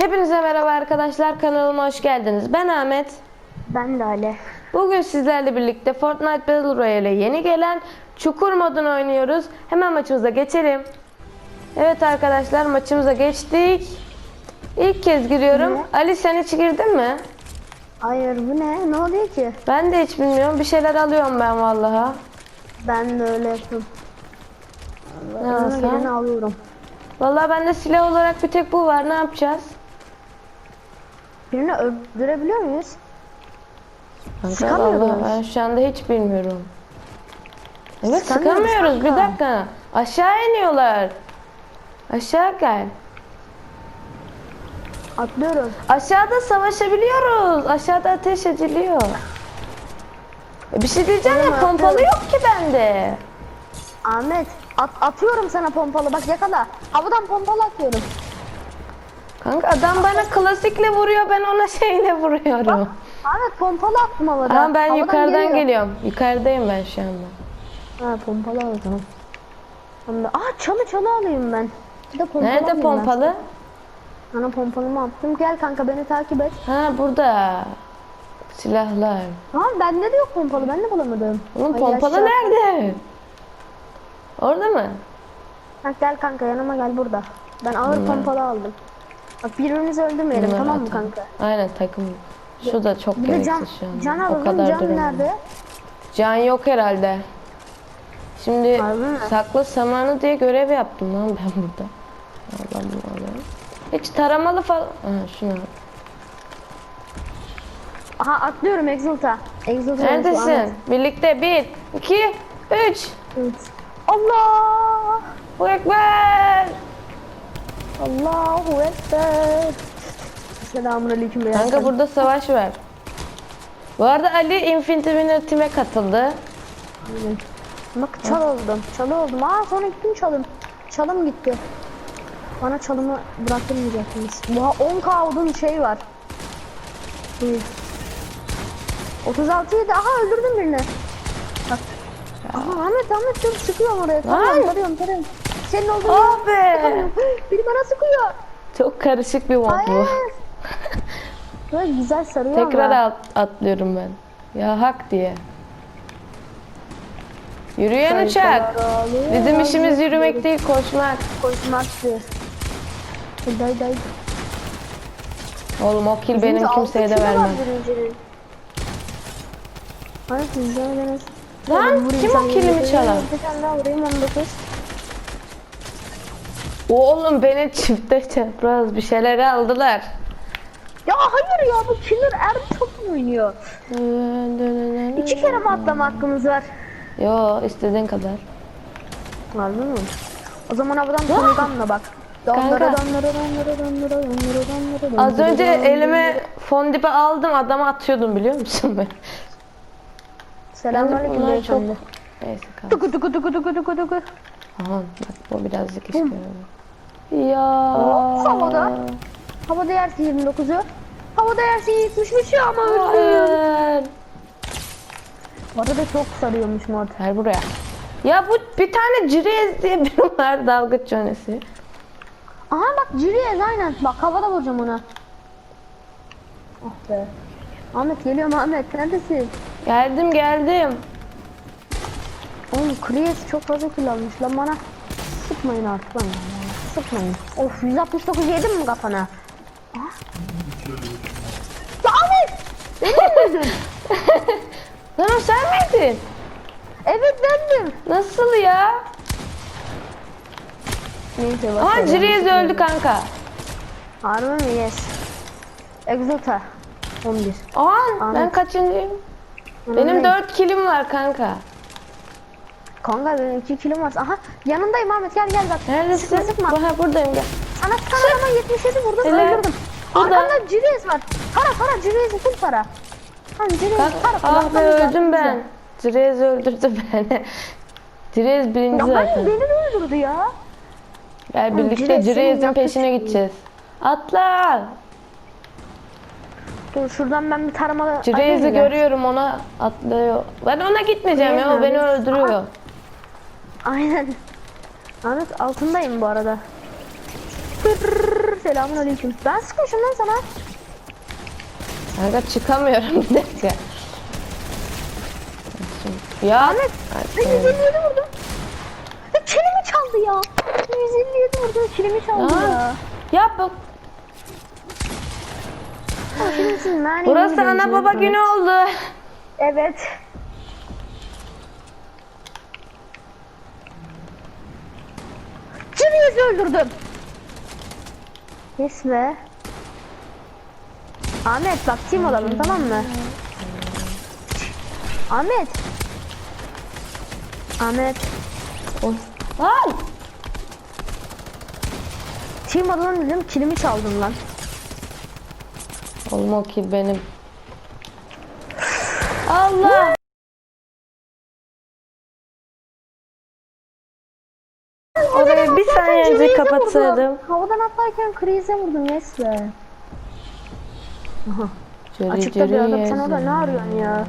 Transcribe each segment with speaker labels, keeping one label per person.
Speaker 1: Hepinize merhaba arkadaşlar kanalıma hoş geldiniz. Ben Ahmet.
Speaker 2: Ben Lale.
Speaker 1: Bugün sizlerle birlikte Fortnite Battle Royale yeni gelen çukur modunu oynuyoruz. Hemen maçımıza geçelim. Evet arkadaşlar maçımıza geçtik. İlk kez giriyorum. Ali sen hiç girdin mi?
Speaker 2: Hayır bu ne? Ne oluyor ki?
Speaker 1: Ben de hiç bilmiyorum. Bir şeyler alıyorum ben vallaha.
Speaker 2: Ben de öyle yapıyorum.
Speaker 1: Ne alsam?
Speaker 2: alıyorum.
Speaker 1: Vallahi bende silah olarak bir tek bu var. Ne yapacağız?
Speaker 2: Birini öldürebiliyor muyuz?
Speaker 1: Kanka ben şu anda hiç bilmiyorum. Evet
Speaker 2: Sıkamıyor
Speaker 1: sıkamıyoruz bir dakika. Aşağı iniyorlar. Aşağı gel.
Speaker 2: Atlıyoruz.
Speaker 1: Aşağıda savaşabiliyoruz. Aşağıda ateş ediliyor. E, bir şey diyeceğim Oğlum,
Speaker 2: ya
Speaker 1: pompalı
Speaker 2: atıyorum.
Speaker 1: yok ki bende.
Speaker 2: Ahmet at atıyorum sana pompalı bak yakala. Havadan pompalı atıyorum.
Speaker 1: Kanka adam bana klasikle vuruyor ben ona şeyle vuruyorum.
Speaker 2: Ahmet pompalı attım havada.
Speaker 1: Ama ben yukarıdan
Speaker 2: geliyor.
Speaker 1: geliyorum. Yukarıdayım ben şu anda.
Speaker 2: Ha pompalı al Aa çalı çalı alayım ben. Bir de pompalı
Speaker 1: Nerede pompalı?
Speaker 2: Ben. Sana pompalımı attım. Gel kanka beni takip et.
Speaker 1: Ha burada. Silahlar.
Speaker 2: Tamam bende de yok pompalı. Ben de bulamadım.
Speaker 1: Oğlum pompalı
Speaker 2: yaşa.
Speaker 1: nerede? Orada mı?
Speaker 2: Ha, gel kanka yanıma gel burada. Ben ağır pompalı aldım. Bak birbirimizi öldürmeyelim
Speaker 1: Bunlar
Speaker 2: tamam mı kanka?
Speaker 1: Aynen takım. Şu da çok
Speaker 2: bir gereksiz can,
Speaker 1: şu an.
Speaker 2: Can alalım.
Speaker 1: O kadar
Speaker 2: can nerede?
Speaker 1: Can yok herhalde. Şimdi sakla samanı diye görev yaptım lan ben burada. Allah Allah. Hiç taramalı falan. Aha şunu
Speaker 2: Aha atlıyorum Exult'a. Exult'a
Speaker 1: Neredesin? Birlikte bir, iki, üç.
Speaker 2: Evet. Allah!
Speaker 1: Bu ekber!
Speaker 2: Allahu Ekber. Selamun Aleyküm beyler.
Speaker 1: Kanka burada savaş var. Bu arada Ali Infinity Winner Team'e katıldı. Aynen.
Speaker 2: Bak çal oldum. Çalı oldum. Aa sonra gittim çalım. Çalım gitti. Bana çalımı bırakılmayacaktınız. Daha 10k odun şey var. 36 yedi. Aha öldürdüm birini. Bak. Aha Ahmet Ahmet çok sıkıyorum oraya. Tamam, tarıyorum tarıyorum. Senin olduğun
Speaker 1: Ah be!
Speaker 2: Biri bana sıkıyor.
Speaker 1: Çok karışık bir mod bu.
Speaker 2: Böyle güzel sarıyor
Speaker 1: Tekrar
Speaker 2: ama.
Speaker 1: at- atlıyorum ben. Ya hak diye. Yürüyen uçak. Bizim işimiz yürümek değil koşmak.
Speaker 2: koşmaktı. Day day.
Speaker 1: Oğlum o kill benim kimseye de vermem. Lan, kim o
Speaker 2: kilimi
Speaker 1: çalan?
Speaker 2: Bir tane daha vurayım 19.
Speaker 1: Oğlum beni çifte çapraz bir şeyler aldılar.
Speaker 2: Ya hayır ya bu Killer Erdi çok mu oynuyor? İki kere mi atlama hakkımız var?
Speaker 1: Yo istediğin kadar.
Speaker 2: Var mı? O zaman havadan Tonigan'la bak.
Speaker 1: Az önce elime fondipe aldım adama atıyordum biliyor musun ben?
Speaker 2: Selamünaleyküm beyefendi.
Speaker 1: Çok... Neyse kanka.
Speaker 2: Tuku tuku tuku tuku tuku tuku.
Speaker 1: Aman bak bu birazcık iş görüyor. Ya.
Speaker 2: Hop havada. Havada yersin 29'u. Havada yersin 73'ü ama öldü.
Speaker 1: Hayır.
Speaker 2: Bu arada çok sarıyormuş
Speaker 1: mortar buraya. Ya bu bir tane Cirez diye biri var dalga çönesi.
Speaker 2: Aha bak Cüriyez aynen. Bak havada vuracağım ona. Ah be. Ahmet geliyorum Ahmet neredesin?
Speaker 1: Geldim geldim.
Speaker 2: Oğlum Kriyes çok fazla kullanmış lan bana. Sıkmayın artık lan sıkmayın. Of 169 yedim mi kafana? Ah. Ya Ahmet! Benim miydin?
Speaker 1: Lan o sen miydin?
Speaker 2: Evet bendim.
Speaker 1: Nasıl ya?
Speaker 2: Neyse bakalım.
Speaker 1: Aha Cirez öldü kanka.
Speaker 2: Harbi mi? Yes. Exota. 11.
Speaker 1: Aha ben
Speaker 2: Ahmet.
Speaker 1: kaçıncıyım? Benim 4 kilim var kanka.
Speaker 2: Kanka benim 2 kilom var. Aha yanındayım Ahmet gel gel bak.
Speaker 1: Neredesin?
Speaker 2: Sıkma sıkma.
Speaker 1: Aha buradayım gel.
Speaker 2: Sana sana ama 77 vurdum
Speaker 1: Helal.
Speaker 2: öldürdüm.
Speaker 1: Burada.
Speaker 2: Arkamda Ciriz var. Para para Ciriz full para. Lan hani Ciriz
Speaker 1: Bak,
Speaker 2: para para.
Speaker 1: Ah be öldüm ben. Ciriz öldürdü beni. Ciriz birinci
Speaker 2: ya
Speaker 1: zaten.
Speaker 2: Beni de öldürdü ya.
Speaker 1: Gel birlikte
Speaker 2: Ciriz'in
Speaker 1: peşine
Speaker 2: şey.
Speaker 1: gideceğiz. Atla.
Speaker 2: Dur şuradan ben bir tarama...
Speaker 1: Cirez'i görüyorum ona atlıyor. Ben ona gitmeyeceğim Bilmiyorum. ya o beni öldürüyor.
Speaker 2: Aha. Aynen. Ahmet altındayım bu arada. Pırrrr, selamun aleyküm. Ben sıkmışım lan sana.
Speaker 1: Kanka çıkamıyorum bir dakika. Ya.
Speaker 2: Ahmet. Ben 157 vurdum. Çelimi çaldı ya. 157 vurdum. Çelimi çaldı
Speaker 1: ya.
Speaker 2: Ya,
Speaker 1: ya bak. Burası ana baba günü oldu.
Speaker 2: Evet. Öldürdüm. Yes be. Ahmet bak team olalım tamam mı? Ahmet. Ahmet.
Speaker 1: Oy. Lan!
Speaker 2: Team olalım dedim kilimi çaldın lan.
Speaker 1: Oğlum o ki benim. Allah!
Speaker 2: Vurdum. Havadan atlarken krize vurdum yes be.
Speaker 1: Cırı
Speaker 2: Açıkta bir adam sen orada ne arıyorsun ya?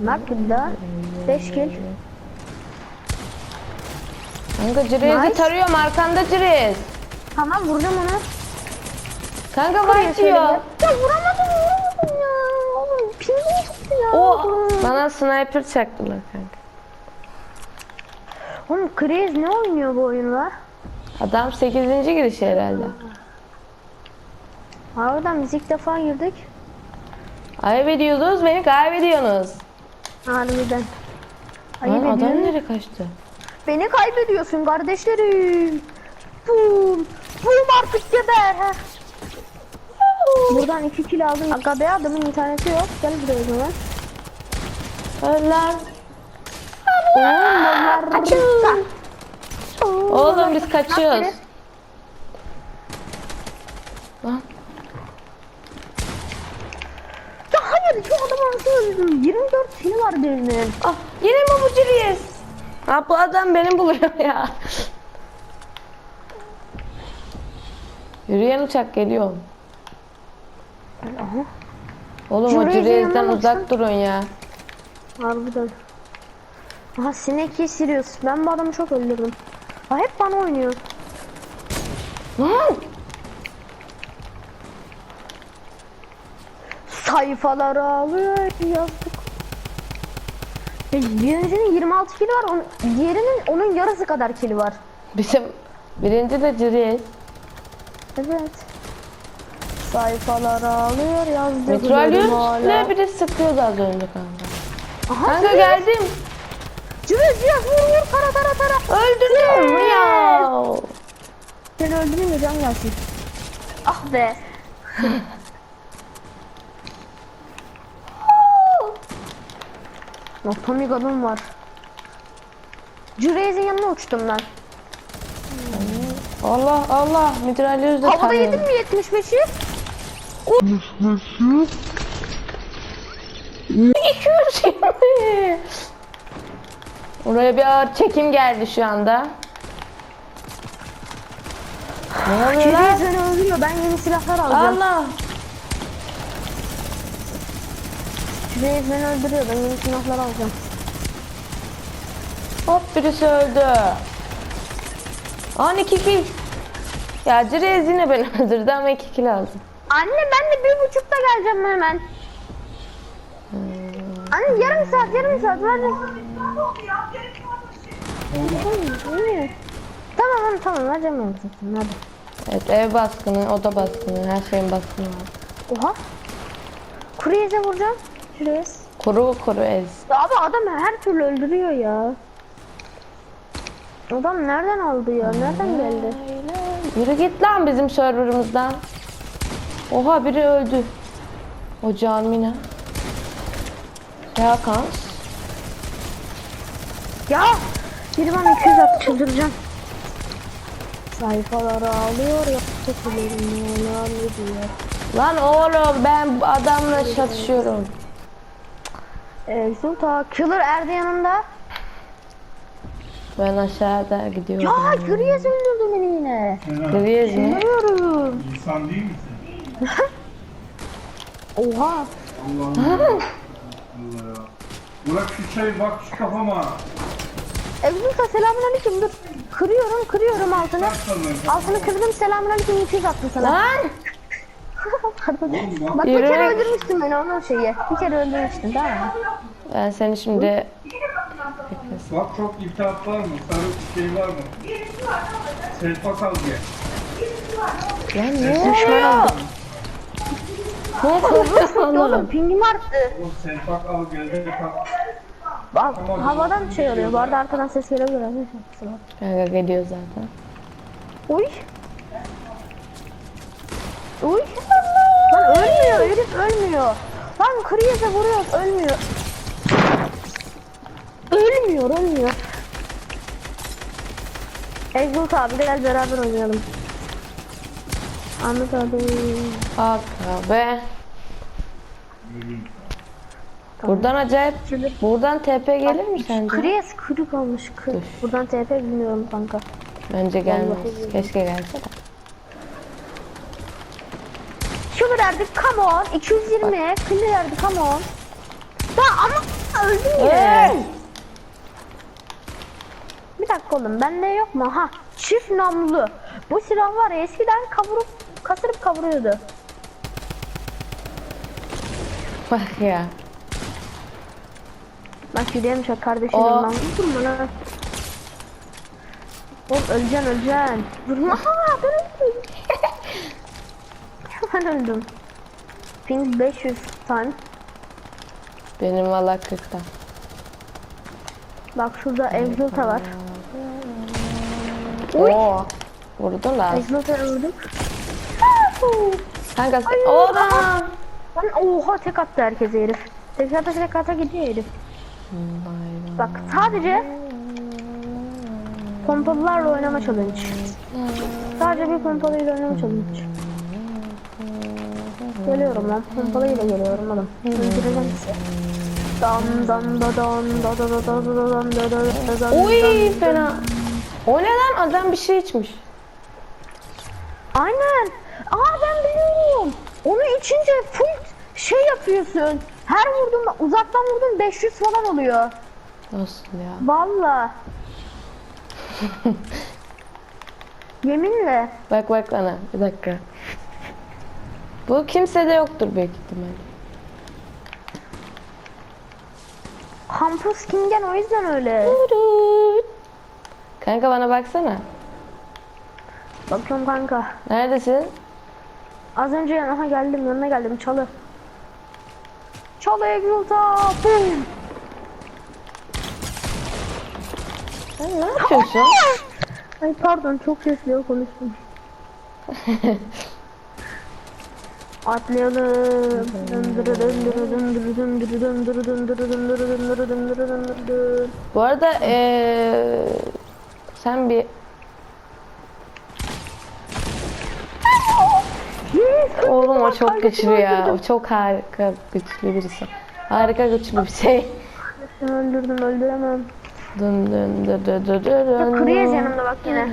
Speaker 2: Nakil'da 5 kill.
Speaker 1: Kanka Cirez'i
Speaker 2: Nice.
Speaker 1: tarıyorum arkanda Cirez.
Speaker 2: Tamam vuracağım onu.
Speaker 1: Kanka var diyor.
Speaker 2: Ya vuramadım vuramadım ya. Oğlum pingim çıktı ya.
Speaker 1: O bana sniper çaktılar kanka.
Speaker 2: Oğlum Kriz ne oynuyor bu oyunla?
Speaker 1: Adam 8. girişi herhalde.
Speaker 2: Harbiden biz ilk defa girdik.
Speaker 1: Ayıp ediyorsunuz beni kaybediyorsunuz.
Speaker 2: Harbiden.
Speaker 1: Lan
Speaker 2: Ayıp
Speaker 1: adam
Speaker 2: ediyorsun.
Speaker 1: nereye kaçtı?
Speaker 2: Beni kaybediyorsun kardeşlerim. Bum. Bum artık geber. Buradan iki kill aldım. Aga be adamın interneti yok. Gel buraya o zaman.
Speaker 1: Öl lan.
Speaker 2: Oğlum
Speaker 1: Açın. Oğlum biz kaçıyoruz. Lan.
Speaker 2: Ya hayır şu adamı nasıl öldürdüm? 24 kill var birinin.
Speaker 1: Ah, yine mi bu Cirez? Ha bu adam beni buluyor ya. Yürüyen uçak geliyor.
Speaker 2: Aha.
Speaker 1: Oğlum o
Speaker 2: Cirez'in
Speaker 1: Cirez'den
Speaker 2: yanına
Speaker 1: uzak durun ya.
Speaker 2: Harbiden. Aha Snake Sirius. Ben bu adamı çok öldürdüm. Ha hep bana oynuyor.
Speaker 1: Lan!
Speaker 2: Sayfalar ağlıyor yazdık. Ya Birincinin 26 kili var. Onun, diğerinin onun yarısı kadar kili var.
Speaker 1: Bizim birinci de Cirez.
Speaker 2: Evet. Sayfalar ağlıyor yazdık.
Speaker 1: Mitralyözle biri sıkıyordu az önce kanka.
Speaker 2: Aha
Speaker 1: Kanka geldim.
Speaker 2: Cüret Cüret vur vur tara tara tara.
Speaker 1: Öldürdüm ya.
Speaker 2: Seni öldüreyim de can gelsin. Ah be. Atomic adam var. Cüreyz'in yanına uçtum ben.
Speaker 1: Allah Allah mitralyözle
Speaker 2: Havada yedim
Speaker 1: tarıyorum.
Speaker 2: mi 75'i?
Speaker 1: 220. Oraya bir ağır çekim geldi şu anda. Ne oluyor lan?
Speaker 2: Cüreyz beni öldürüyor. Ben yeni silahlar alacağım.
Speaker 1: Allah.
Speaker 2: Cüreyz beni öldürüyor. Ben yeni silahlar alacağım.
Speaker 1: Hop birisi öldü. 12 kill. Ya Cirez yine beni öldürdü ama 2 kill aldım.
Speaker 2: Anne ben de bir buçukta geleceğim hemen. Anne yarım saat yarım saat ver. Tamam tamam tamam yarım saat. Hadi.
Speaker 1: Evet ev baskını, oda baskını, her şeyin baskını var.
Speaker 2: Oha. Kureyeze vuracağım. Kureyez.
Speaker 1: Kuru kuru ez.
Speaker 2: Abi adam her türlü öldürüyor ya. Adam nereden aldı ya? Nereden geldi?
Speaker 1: Yürü git lan bizim serverımızdan. Oha biri öldü. O camine. Ya kan.
Speaker 2: Ya! Biri bana 200 attı çıldıracağım. Sayfalar ağlıyor ya. Çekilerim neler diyor.
Speaker 1: Lan oğlum ben bu adamla çatışıyorum.
Speaker 2: Exulta. Killer Erdi yanında.
Speaker 1: Ben aşağıda gidiyorum.
Speaker 2: Ya Kureyez öldürdü beni yine.
Speaker 1: Giriyoruz mu?
Speaker 2: Görüyorum.
Speaker 3: İnsan değil misin?
Speaker 2: Oha.
Speaker 3: Allah'ım. Allah ya. Bırak şu çayı bak şu kafama.
Speaker 2: Exulta selamun aleyküm dur. kırıyorum kırıyorum altını. Altını kırdım selamünaleyküm 200 attım sana.
Speaker 1: Lan!
Speaker 2: Bak bir
Speaker 1: Yürü.
Speaker 2: kere öldürmüştüm beni onun şeyi. Bir kere öldürmüştüm tamam mı?
Speaker 1: Ben seni şimdi...
Speaker 3: Bak çok iltihap var mı? Sarı bir şey var mı? Selpak al gel.
Speaker 1: Lan ne oluyor? Ne yapıyorsun
Speaker 2: Oğlum pingim arttı.
Speaker 3: Oğlum selpak al gel de kalk.
Speaker 2: Bak havadan şey oluyor. Bu arada arkadan ses gelebilir.
Speaker 1: Kanka geliyor zaten.
Speaker 2: Uy. Uy. Lan ölmüyor herif ölmüyor. Lan Kriyaz'a vuruyor ölmüyor. Ölmüyor ölmüyor. Exalt abi gel beraber oynayalım. Ahmet abi.
Speaker 1: Aga be. Buradan acayip... Buradan TP gelir mi sence?
Speaker 2: Kriyaz kırık olmuş kırık. Buradan TP bilmiyorum kanka.
Speaker 1: Bence gelmez.
Speaker 2: Vallahi
Speaker 1: Keşke gelse de.
Speaker 2: Şunu verdik come on. 220. Kılı verdik come on. Ya ama öldüm yine.
Speaker 1: Öl!
Speaker 2: Bir dakika oğlum bende yok mu? Ha çift namlu. Bu silah var ya eskiden kavurup kasırıp kavuruyordu.
Speaker 1: Bak ya.
Speaker 2: Bak yürüyemiş o kardeşim
Speaker 1: Aa.
Speaker 2: ben vurdum lan. Oğlum öleceksin öleceksin. Vurma. Aa, ben öldüm. ben öldüm. Ping 500 tane.
Speaker 1: Benim valla 40'tan.
Speaker 2: Bak şurada Exalta var. Uy.
Speaker 1: Oo. Az.
Speaker 2: Exalta'ya vurdum.
Speaker 1: Kanka oğlum.
Speaker 2: Lan oha tek attı herkese herif. Tek ata tek ata gidiyor herif. Bak sadece pompalılarla oynama challenge. Sadece bir pompalıyla oynama challenge. Geliyorum lan pompalıyla geliyorum oğlum. Öldüreceğim sizi. Dan dan da dan da da da da da da dan da da da da
Speaker 1: Uy fena. O ne lan adam bir şey içmiş.
Speaker 2: Aynen. Aa ben biliyorum. Onu içince full şey yapıyorsun. Her vurduğunda uzaktan vurdun 500 falan oluyor.
Speaker 1: Nasıl ya?
Speaker 2: Valla. Yeminle.
Speaker 1: Bak bak bana bir dakika. Bu kimsede yoktur büyük ihtimalle.
Speaker 2: Kampus Kingen o yüzden öyle.
Speaker 1: Kanka bana baksana.
Speaker 2: Bakıyorum kanka.
Speaker 1: Neredesin?
Speaker 2: Az önce yanına geldim yanına geldim çalı çalı Yulda.
Speaker 1: Bum. Ne yapıyorsun?
Speaker 2: Ay pardon çok sesli konuştum. Atlayalım.
Speaker 1: Bu arada ee, sen bir oğlum o çok güçlü ya.
Speaker 2: öldürdüm.
Speaker 1: O çok harika güçlü birisi. Harika güçlü bir şey.
Speaker 2: Öldürdüm öldüremem.
Speaker 1: Dın dın dın dın dın dın.
Speaker 2: Kriz yanımda bak yine.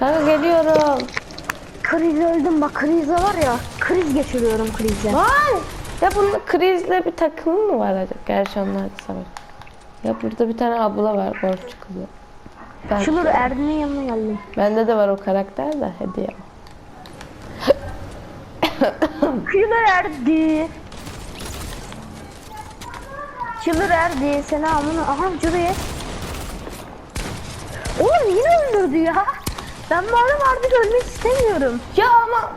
Speaker 1: Kanka geliyorum.
Speaker 2: Kriz öldüm bak krize var ya. Kriz geçiriyorum krize.
Speaker 1: Lan! Ya bunun krizle bir takımı mı var acaba? Gerçi onlar da savaş. Ya burada bir tane abla var borçlu kızı. Ben,
Speaker 2: Şulur Erdin'in yanına geldim.
Speaker 1: bende de var o karakter de hediye.
Speaker 2: Şulur Erdi. Şulur Erdi. Selamun. Aha Cüriye. Oğlum yine öldürdü ya. Ben bu adam artık ölmek istemiyorum.
Speaker 1: Ya ama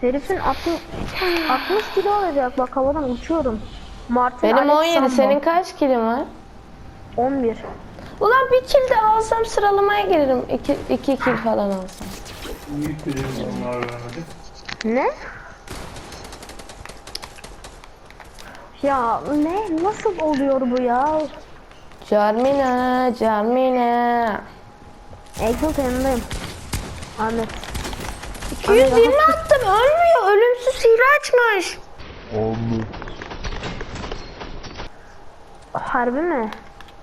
Speaker 2: Herifin 60, 60 kilo olacak. Bak havadan uçuyorum. Martin
Speaker 1: benim
Speaker 2: Alex
Speaker 1: 17
Speaker 2: Sambo.
Speaker 1: senin kaç kilin var?
Speaker 2: 11.
Speaker 1: Ulan bir kill de alsam sıralamaya girerim. 2 2 kill falan alsam.
Speaker 3: Niye televizyonlar vermedi?
Speaker 2: Ne? Ya ne? Nasıl oluyor bu ya?
Speaker 1: Carmina, Carmina.
Speaker 2: Exalt yanındayım. Ahmet.
Speaker 1: 220 attım ölmüyor. Ölümsüz hile açmış.
Speaker 2: Harbi mi?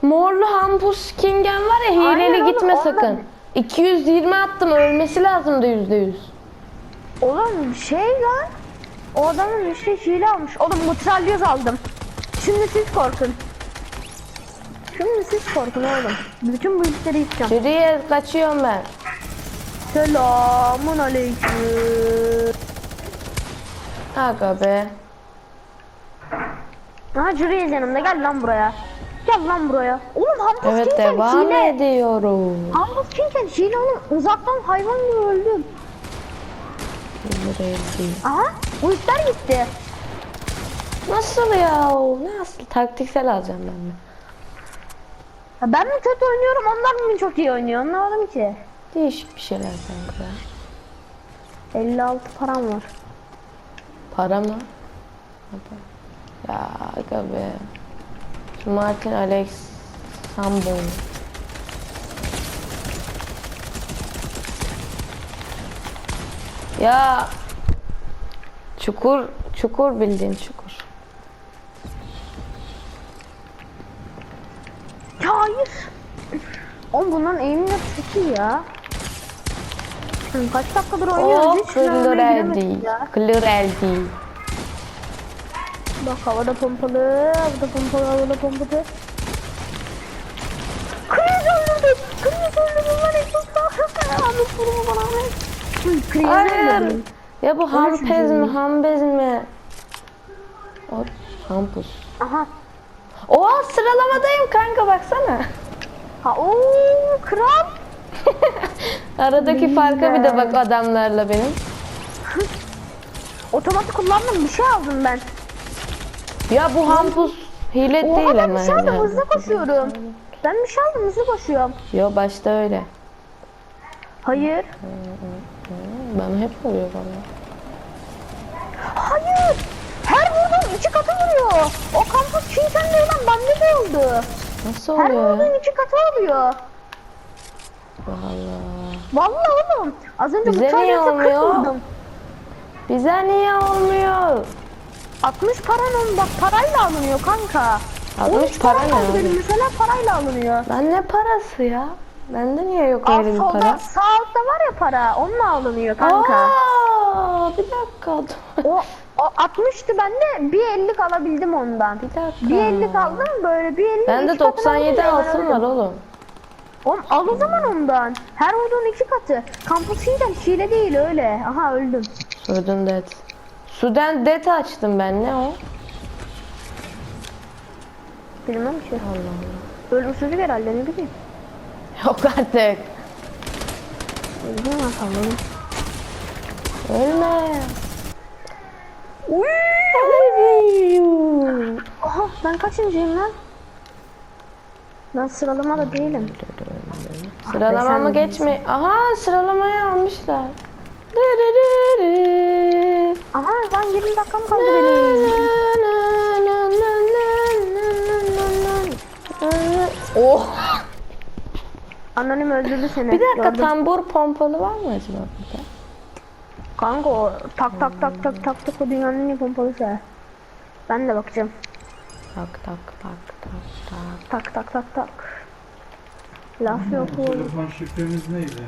Speaker 1: Morlu Hampus Kingen var ya hileli
Speaker 2: Aynen
Speaker 1: gitme sakın. 220 attım ölmesi lazımdı %100.
Speaker 2: Oğlum şey lan. O adamın işte hile almış. Oğlum mutralyoz aldım. Şimdi siz korkun. Şimdi siz korkun oğlum. Bütün bu işleri yapacağım.
Speaker 1: Yürüye kaçıyorum ben.
Speaker 2: Selamun aleyküm.
Speaker 1: Aga be.
Speaker 2: Aha Jüriye yanımda gel lan buraya. Gel lan buraya. Oğlum Hamburg
Speaker 1: Evet
Speaker 2: Çinken
Speaker 1: devam
Speaker 2: hile.
Speaker 1: ediyorum.
Speaker 2: Hamburg hile oğlum. Uzaktan hayvan gibi öldüm.
Speaker 1: Buraya değil.
Speaker 2: Aha bu işler gitti.
Speaker 1: Nasıl ya? Nasıl? Taktiksel alacağım ben de.
Speaker 2: Ya ben mi kötü oynuyorum onlar mı çok iyi oynuyor anlamadım ki.
Speaker 1: Değişik bir şeyler kanka.
Speaker 2: 56 param var.
Speaker 1: Para mı? Ya aga be. Şu Martin Alex Sambo. Ya çukur çukur bildiğin çukur.
Speaker 2: Ya hayır. Oğlum bunların eğimleri çok iyi ya. Hı, Kaç dakikadır oynuyoruz şuna
Speaker 1: clear
Speaker 2: ya.
Speaker 1: Clear LD.
Speaker 2: Bak havada pompalı, havada pompalı, havada pompalı. Kriz öldürdüm. Kriz öldürdüm lan en çok sağ. Ahmet vurma bana Ahmet.
Speaker 1: Hayır. Ya bu hampez mi hambez mi? O hampus.
Speaker 2: Aha.
Speaker 1: Oha sıralamadayım kanka baksana.
Speaker 2: Ha ooo kral.
Speaker 1: Aradaki farka bir de bak adamlarla benim.
Speaker 2: Otomatik kullandım bir şey aldım ben.
Speaker 1: Ya bu hampus hile
Speaker 2: Oha
Speaker 1: değil
Speaker 2: ben
Speaker 1: ama.
Speaker 2: bir şey aldım hızlı koşuyorum. Ben bir şey aldım hızlı koşuyorum.
Speaker 1: Yo başta öyle.
Speaker 2: Hayır.
Speaker 1: Bana hep oluyor valla.
Speaker 2: Hayır. Her vurduğum iki katı vuruyor. O kampüs çiğken de olan bende de oldu.
Speaker 1: Nasıl
Speaker 2: Her
Speaker 1: oluyor ya?
Speaker 2: vurduğum iki katı oluyor.
Speaker 1: Valla.
Speaker 2: Vallahi oğlum. Az önce
Speaker 1: Bize
Speaker 2: bu
Speaker 1: niye
Speaker 2: çocuğa 40
Speaker 1: olmuyor?
Speaker 2: vurdum.
Speaker 1: Bize niye olmuyor?
Speaker 2: 60 paranın bak parayla alınıyor kanka.
Speaker 1: 60
Speaker 2: 13
Speaker 1: para ne abi?
Speaker 2: benim mesela parayla alınıyor.
Speaker 1: Lan ne parası ya? Bende niye yok
Speaker 2: Alt
Speaker 1: öyle bir
Speaker 2: solda
Speaker 1: para?
Speaker 2: sağ altta var ya para onunla alınıyor kanka.
Speaker 1: Aa, bir dakika.
Speaker 2: O, o 60'tı ben de bir 50 alabildim ondan.
Speaker 1: Bir dakika.
Speaker 2: Bir 50 kaldım böyle bir 50
Speaker 1: Bende
Speaker 2: iki katını
Speaker 1: 97
Speaker 2: alınca ben
Speaker 1: altın var oğlum.
Speaker 2: Oğlum al o zaman ondan. Her vurduğun iki katı. Kampüs hile, hile değil öyle. Aha öldüm.
Speaker 1: Sudden Dead. Sudden Dead açtım ben ne o?
Speaker 2: Bilmem ki.
Speaker 1: Allah Allah.
Speaker 2: Ölümsüzlük herhalde ne bileyim.
Speaker 1: Yok artık.
Speaker 2: Öldüm atalım.
Speaker 1: Ölme.
Speaker 2: Aha ben kaçıncıyım lan? Ben sıralamada değilim.
Speaker 1: Sıralamamı
Speaker 2: sen
Speaker 1: geçme. Aha sıralamayı almışlar.
Speaker 2: Aha ben 20 dakikam kaldı benim.
Speaker 1: Oh.
Speaker 2: Anonim öldürdü seni.
Speaker 1: Bir dakika
Speaker 2: Gördüm.
Speaker 1: tambur pompalı var mı acaba burada?
Speaker 2: Kanka o tak tak tak tak tak tak o dünyanın en pompalısı. Ben de bakacağım.
Speaker 1: Tak tak tak tak tak.
Speaker 2: Tak tak tak tak. Laf yok oğlum.
Speaker 3: Telefon şifremiz neydi?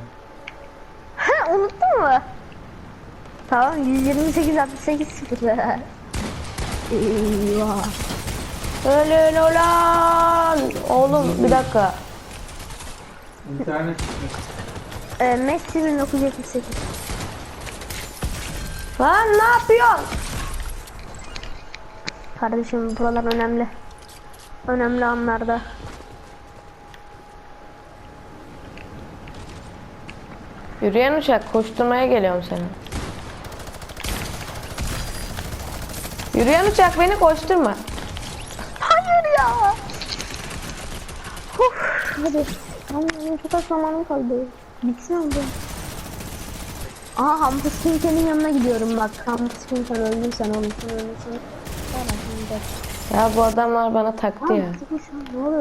Speaker 2: He unuttun mu? Tamam 128 68 0. Eyvah.
Speaker 1: Ölün ulan. Oğlum bir dakika.
Speaker 3: İnternet.
Speaker 2: Ee, Messi 1978.
Speaker 1: Lan ne yapıyorsun?
Speaker 2: Kardeşim buralar önemli. Önemli anlarda.
Speaker 1: Yürüyen uçak koşturmaya geliyorum seni. Yürüyen uçak beni koşturma.
Speaker 2: Hayır ya. Uf, hadi. Tamam, benim çok az zamanım kaldı. Bitsin abi. Aha Hampus Kinker'in yanına gidiyorum bak. Hampus Kinker öldün sen onu.
Speaker 1: Ya bu adamlar bana taktı ya.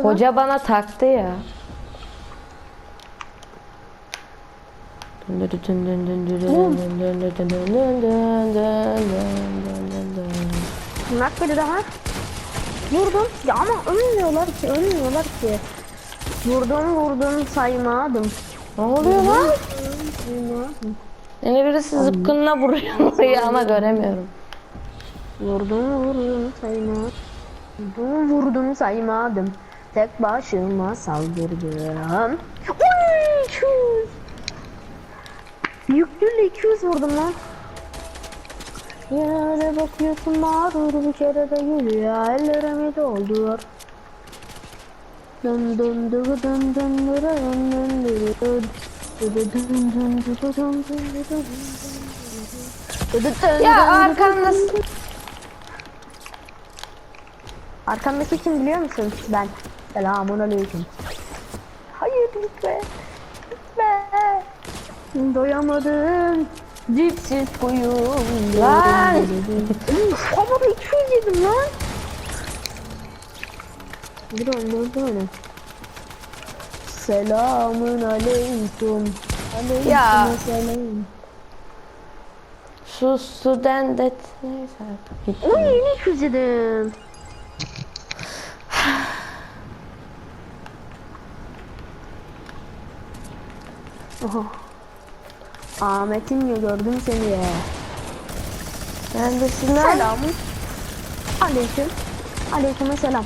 Speaker 1: Hoca bana taktı ya.
Speaker 2: Nak biri daha. Vurdum. Ya ama ölmüyorlar ki, ölmüyorlar ki. Vurdum vurdum saymadım.
Speaker 1: Ne oluyor lan?
Speaker 2: Saymadım.
Speaker 1: Beni birisi zıpkınla vuruyor buraya ama göremiyorum.
Speaker 2: Vurdum vurdum saymadım. Vurdum vurdum saymadım. Tek başıma saldırdım. Oy 200. Yüklüyle 200 vurdum lan. Yere bakıyorsun mağrur bir kere de gülüyor. Ellerimi dolduruyor. Dın dın dı dı dın. Dı dı dın
Speaker 1: Ya
Speaker 2: dın dı
Speaker 1: arkamda
Speaker 2: dın dın. Arkamdaki kim biliyor musun? Ben. Selamun aleyküm. Hayır lütfen. Lütfen. Doyamadım. Dipsiz kuyum.
Speaker 1: Lan.
Speaker 2: Havada 200 yedim lan. Bir oyun bir oyun. Selamun aleyküm. Aleyküm
Speaker 1: Ya.
Speaker 2: selam.
Speaker 1: Su sudan det neyse artık.
Speaker 2: Oy yeni 200 yedim. Oha. Ahmet'in ya gördüm seni ya.
Speaker 1: Neredesin lan?
Speaker 2: Selamun. Aleyküm. Aleyküm selam.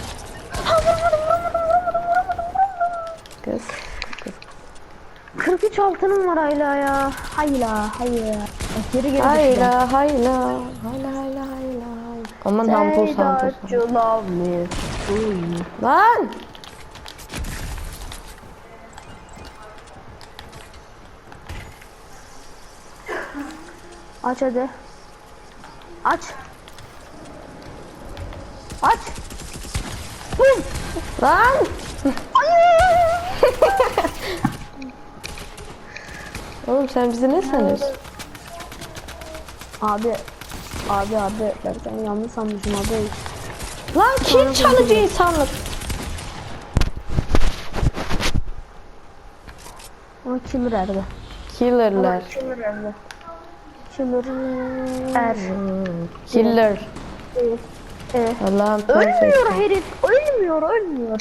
Speaker 2: 43 altınım var hala ya. Hayla hayla. Geri geri
Speaker 1: Hayla hayla hayla hayla hayla. Aman
Speaker 2: you love me. Uy.
Speaker 1: Lan!
Speaker 2: Aç hadi. Aç. Aç.
Speaker 1: Lan! Oğlum sen bizi ne sanıyorsun?
Speaker 2: Abi. Abi abi ben seni yanlış sanmışım abi.
Speaker 1: Lan kim çalıcı insanlık?
Speaker 2: Ama killer erdi.
Speaker 1: Killer'lar.
Speaker 2: Killer erdi. Killer er.
Speaker 1: Killer.
Speaker 2: Evet.
Speaker 1: Allah'ım.
Speaker 2: Ölmüyor herif. Ölmüyor ölmüyor.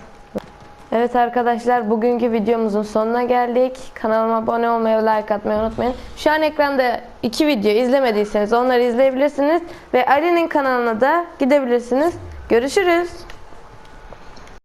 Speaker 1: Evet arkadaşlar bugünkü videomuzun sonuna geldik. Kanalıma abone olmayı ve like atmayı unutmayın. Şu an ekranda iki video izlemediyseniz onları izleyebilirsiniz. Ve Ali'nin kanalına da gidebilirsiniz. Görüşürüz.